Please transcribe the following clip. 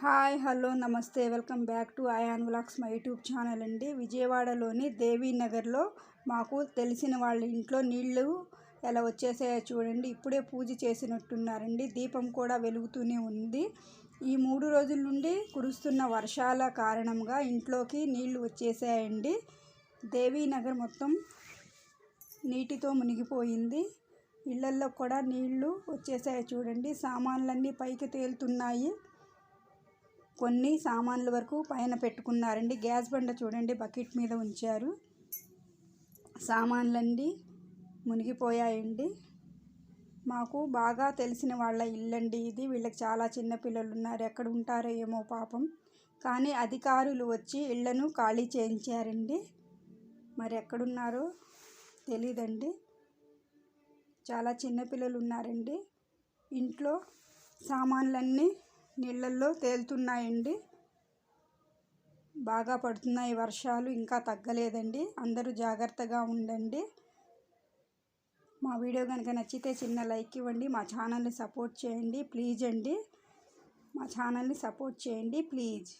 Hi hello నమస్తే. Welcome back to I on vlogs my YouTube channel అండి. విజయవాడలోని దేవీనగర్లో మాకు తెలిసిన వాళ్ళ ఇంట్లో నీళ్ళు ఎలా వచ్చేసాయో చూడండి. ఇప్పుడే పూజ చేసినట్టున్నారండి. దీపం కూడా వెలుగుతూనే ఉంది. ఈ మూడు రోజుల నుండి కురుస్తున్న వర్షాల కారణంగా ఇంట్లోకి నీళ్ళు వచ్చేసాయండి. దేవీనగర్ మొత్తం నీటితో మునిగిపోయింది. ఇళ్ళల్లో కూడా నీళ్ళు వచ్చేసాయి చూడండి. సామాన్లన్నీ పైకి తేలుతున్నాయి. కొన్ని సామాన్ల వరకు పైన పెట్టుకున్నారండి. గ్యాస్ బండ చూడండి బకెట్ మీద ఉంచారు. సామాన్లన్నీ మునిగిపోయాయండి. మాకు బాగా తెలిసిన వాళ్ళ ఇల్లండి ఇది. వీళ్ళకి చాలా చిన్న పిల్లలు ఉన్నారు. ఎక్కడ ఉంటారో ఏమో పాపం. కానీ అధికారులు వచ్చి ఇళ్ళను ఖాళీ చేయించారండి. మరి ఎక్కడున్నారో తెలీదండి. చాలా చిన్నపిల్లలు ఉన్నారండి. ఇంట్లో సామాన్లన్నీ నీళ్ళల్లో తేలుతున్నాయండి. బాగా పడుతున్నాయి వర్షాలు ఇంకా తగ్గలేదండి. అందరూ జాగ్రత్తగా ఉండండి. మా వీడియో కనుక నచ్చితే చిన్న లైక్ ఇవ్వండి. మా ఛానల్ని సపోర్ట్ చేయండి. ప్లీజ్ అండి. మా ఛానల్ని సపోర్ట్ చేయండి. ప్లీజ్.